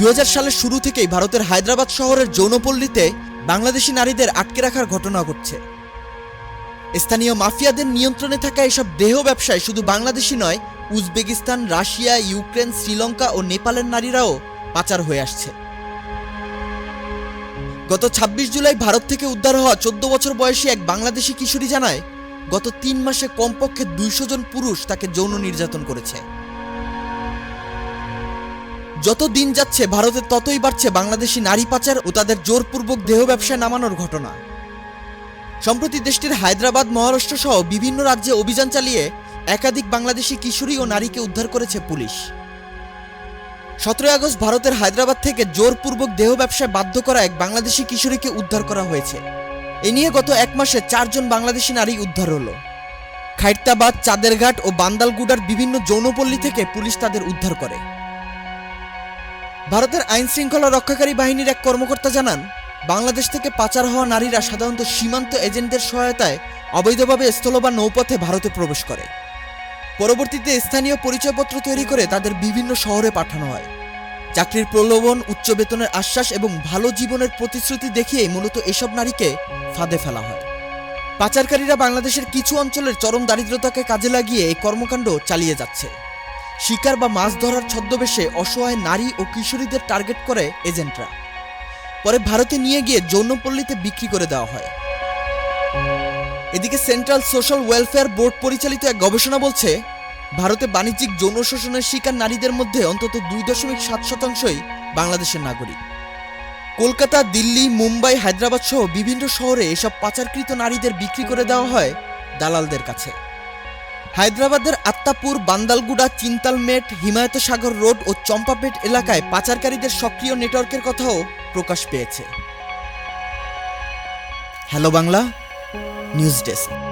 দু হাজার সালের শুরু থেকেই ভারতের হায়দ্রাবাদ শহরের যৌনপল্লীতে বাংলাদেশি নারীদের আটকে রাখার ঘটনা ঘটছে। স্থানীয় মাফিয়াদের নিয়ন্ত্রণে থাকা এসব দেহ ব্যবসায় শুধু বাংলাদেশি নয়, উজবেকিস্তান, রাশিয়া, ইউক্রেন, শ্রীলঙ্কা ও নেপালের নারীরাও পাচার হয়ে আসছে। গত ২৬ জুলাই ভারত থেকে উদ্ধার হওয়া চোদ্দ বছর বয়সী এক বাংলাদেশি কিশোরী জানায়, গত তিন মাসে কমপক্ষে দুইশো জন পুরুষ তাকে যৌন নির্যাতন করেছে। যত দিন যাচ্ছে, ভারতে ততই বাড়ছে বাংলাদেশি নারী পাচার ও তাদের জোরপূর্বক দেহ ব্যবসায় নামানোর ঘটনা। সম্প্রতি দেশটির হায়দ্রাবাদ মহারাষ্ট্র সহ বিভিন্ন রাজ্যে অভিযান চালিয়ে একাধিক বাংলাদেশি কিশোরী ও নারীকে উদ্ধার করেছে পুলিশ। সতেরোই আগস্ট ভারতের হায়দ্রাবাদ থেকে জোরপূর্বক দেহ ব্যবসায় বাধ্য করা এক বাংলাদেশি কিশোরীকে উদ্ধার করা হয়েছে। এ নিয়ে গত এক মাসে চারজন বাংলাদেশি নারী উদ্ধার হলো। খাইরতাবাদ, চাঁদেরঘাট ও বান্দালগুডার বিভিন্ন যৌনপল্লী থেকে পুলিশ তাদের উদ্ধার করে। ভারতের আইন শৃঙ্খলা রক্ষাকারী বাহিনীর এক কর্মকর্তা জানান, বাংলাদেশ থেকে পাচার হওয়া নারীরা সাধারণত সীমান্ত এজেন্টদের সহায়তায় অবৈধভাবে স্থল বা নৌপথে ভারতে প্রবেশ করে। পরবর্তীতে স্থানীয় পরিচয়পত্র তৈরি করে তাদের বিভিন্ন শহরে পাঠানো হয়। চাকরির প্রলোভন, উচ্চ বেতনের আশ্বাস এবং ভালো জীবনের প্রতিশ্রুতি দেখিয়ে মূলত এসব নারীকে ফাঁদে ফেলা হয়। পাচারকারীরা বাংলাদেশের কিছু অঞ্চলের চরম দারিদ্রতাকে কাজে লাগিয়ে এই কর্মকাণ্ড চালিয়ে যাচ্ছে। শিকার বা মাছ ধরার ছদ্মবেশে অসহায় নারী ও কিশোরীদের টার্গেট করে এজেন্টরা। পরে ভারতে নিয়ে গিয়ে যৌনপল্লীতে বিক্রি করে দেওয়া হয়। এদিকে সেন্ট্রাল সোশ্যাল ওয়েলফেয়ার বোর্ড পরিচালিত এক গবেষণা বলছে, ভারতে বাণিজ্যিক যৌন শোষণের শিকার নারীদের মধ্যে অন্তত দুই দশমিক সাত শতাংশই বাংলাদেশের নাগরিক। কলকাতা, দিল্লি, মুম্বাই হায়দ্রাবাদ সহ বিভিন্ন শহরে এসব পাচারকৃত নারীদের বিক্রি করে দেওয়া হয় দালালদের কাছে। হায়দ্রাবাদের আত্মাপুর, বান্দালগুড়া, চিন্তালমেট হিমায়ত সাগর রোড ও চম্পাপেট এলাকায় পাচারকারীদের সক্রিয় নেটওয়ার্কের কথাও প্রকাশ পেয়েছে। Hello Bangla, news desk.